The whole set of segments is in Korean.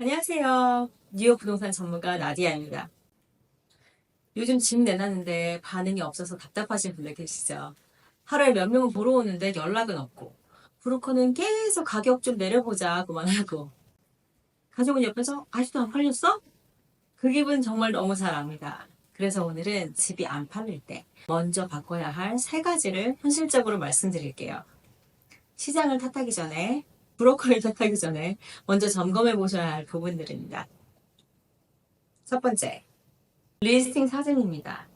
안녕하세요. 뉴욕 부동산 전문가 나디아입니다. 요즘 집 내놨는데 반응이 없어서 답답하신 분들 계시죠? 하루에 몇 명은 보러 오는데 연락은 없고, 브로커는 계속 가격 좀 내려보자 그만하고, 가족은 옆에서 아직도 안 팔렸어? 그 기분 정말 너무 잘 압니다. 그래서 오늘은 집이 안 팔릴 때 먼저 바꿔야 할 세 가지를 현실적으로 말씀드릴게요. 시장을 탓하기 전에 브로커를 탓하기 전에 먼저 점검해 보셔야 할 부분들입니다. 첫 번째, 리스팅 사진입니다.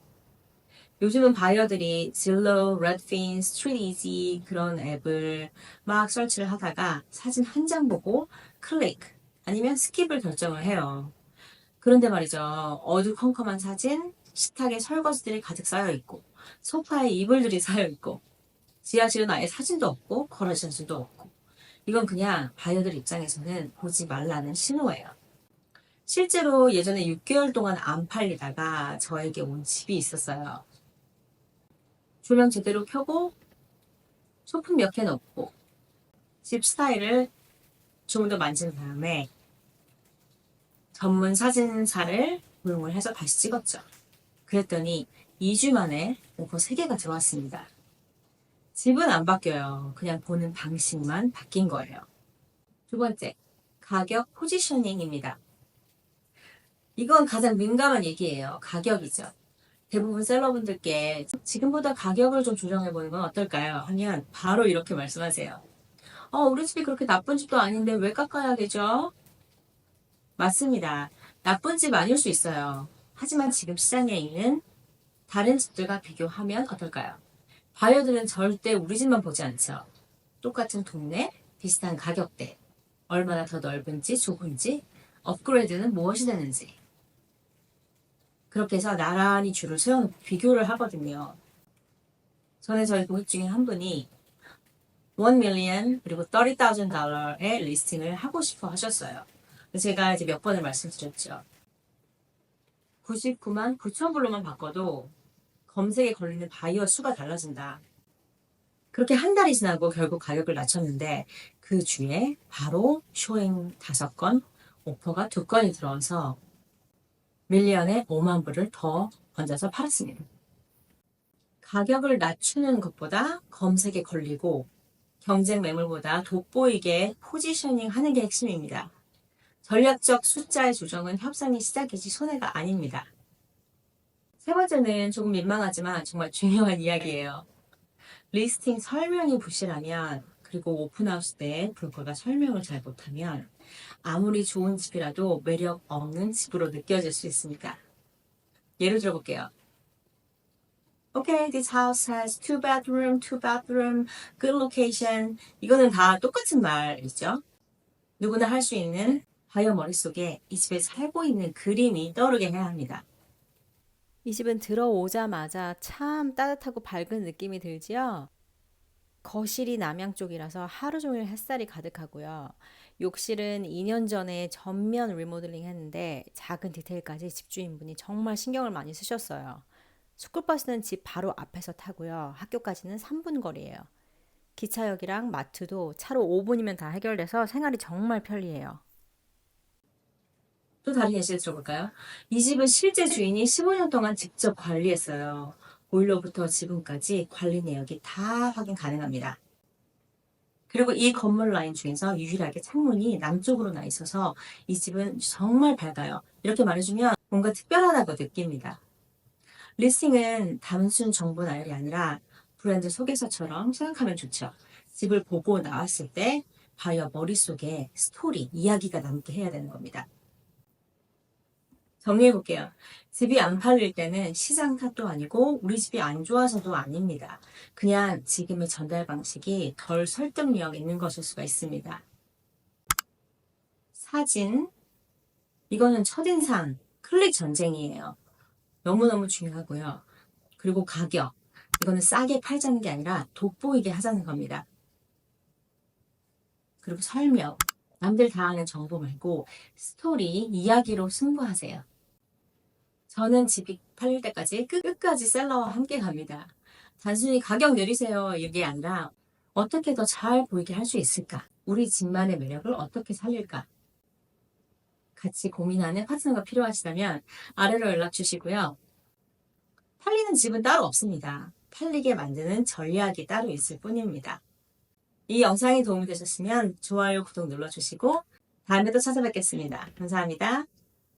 요즘은 바이어들이 질로, 레드핀, 스트리트이지 그런 앱을 막 설치를 하다가 사진 한 장 보고 클릭 아니면 스킵을 결정을 해요. 그런데 말이죠. 어두컴컴한 사진, 식탁에 설거지들이 가득 쌓여 있고, 소파에 이불들이 쌓여 있고, 지하실은 아예 사진도 없고, 거러션수도 없고. 이건 그냥 바이어들 입장에서는 보지 말라는 신호예요. 실제로 예전에 6개월 동안 안 팔리다가 저에게 온 집이 있었어요. 조명 제대로 켜고, 소품 몇 개 넣고, 집 스타일을 좀더 만진 다음에 전문 사진사를 고용을 해서 다시 찍었죠. 그랬더니 2주 만에 오퍼 3개가 들어왔습니다. 집은 안 바뀌어요. 그냥 보는 방식만 바뀐 거예요. 두 번째, 가격 포지셔닝입니다. 이건 가장 민감한 얘기예요. 가격이죠. 대부분 셀러분들께 지금보다 가격을 좀 조정해보는 건 어떨까요? 하면 바로 이렇게 말씀하세요. 어, 우리 집이 그렇게 나쁜 집도 아닌데 왜 깎아야 되죠? 맞습니다. 나쁜 집 아닐 수 있어요. 하지만 지금 시장에 있는 다른 집들과 비교하면 어떨까요? 바이어들은 절대 우리 집만 보지 않죠. 똑같은 동네, 비슷한 가격대, 얼마나 더 넓은지, 좁은지, 업그레이드는 무엇이 되는지. 그렇게 해서 나란히 줄을 세워놓고 비교를 하거든요. 전에 저희 고객 중에 한 분이 1 million 그리고 30,000 달러의 리스팅을 하고 싶어 하셨어요. 제가 이제 몇 번을 말씀드렸죠. 99만 9천 불로만 바꿔도 검색에 걸리는 바이어 수가 달라진다. 그렇게 한 달이 지나고 결국 가격을 낮췄는데 그 주에 바로 쇼잉 다섯 건, 오퍼가 두 건이 들어와서 밀리언에 5만 불을 더 얹어서 팔았습니다. 가격을 낮추는 것보다 검색에 걸리고 경쟁 매물보다 돋보이게 포지셔닝 하는 게 핵심입니다. 전략적 숫자의 조정은 협상의 시작이지 손해가 아닙니다. 세 번째는 조금 민망하지만 정말 중요한 이야기예요. 리스팅 설명이 부실하면 그리고 오픈하우스 때 브로커가 설명을 잘 못하면 아무리 좋은 집이라도 매력 없는 집으로 느껴질 수 있습니다. 예를 들어볼게요. Okay, this house has two bedroom, two bathroom, good location. 이거는 다 똑같은 말이죠. 누구나 할 수 있는 바이어 머릿속에 이 집에 살고 있는 그림이 떠오르게 해야 합니다. 이 집은 들어오자마자 참 따뜻하고 밝은 느낌이 들지요. 거실이 남양 쪽이라서 하루 종일 햇살이 가득하고요. 욕실은 2년 전에 전면 리모델링 했는데 작은 디테일까지 집주인분이 정말 신경을 많이 쓰셨어요. 스쿨버스는 집 바로 앞에서 타고요. 학교까지는 3분 거리예요. 기차역이랑 마트도 차로 5분이면 다 해결돼서 생활이 정말 편리해요. 또 다른 예시를 들어볼까요? 이 집은 실제 주인이 15년 동안 직접 관리했어요. 보일러부터 지붕까지 관리 내역이 다 확인 가능합니다. 그리고 이 건물 라인 중에서 유일하게 창문이 남쪽으로 나 있어서 이 집은 정말 밝아요. 이렇게 말해주면 뭔가 특별하다고 느낍니다. 리스팅은 단순 정보 나열이 아니라 브랜드 소개서처럼 생각하면 좋죠. 집을 보고 나왔을 때 바이어 머릿속에 스토리, 이야기가 남게 해야 되는 겁니다. 정리해 볼게요. 집이 안 팔릴 때는 시장 탓도 아니고 우리 집이 안 좋아서도 아닙니다. 그냥 지금의 전달 방식이 덜 설득력 있는 것일 수가 있습니다. 사진. 이거는 첫인상, 클릭 전쟁이에요. 너무너무 중요하고요. 그리고 가격. 이거는 싸게 팔자는 게 아니라 돋보이게 하자는 겁니다. 그리고 설명. 남들 다 아는 정보 말고 스토리, 이야기로 승부하세요. 저는 집이 팔릴 때까지 끝- 끝까지 셀러와 함께 갑니다. 단순히 가격 내리세요 이게 아니라 어떻게 더 잘 보이게 할 수 있을까? 우리 집만의 매력을 어떻게 살릴까? 같이 고민하는 파트너가 필요하시다면 아래로 연락 주시고요. 팔리는 집은 따로 없습니다. 팔리게 만드는 전략이 따로 있을 뿐입니다. 이 영상이 도움이 되셨으면 좋아요, 구독 눌러주시고 다음에도 찾아뵙겠습니다. 감사합니다.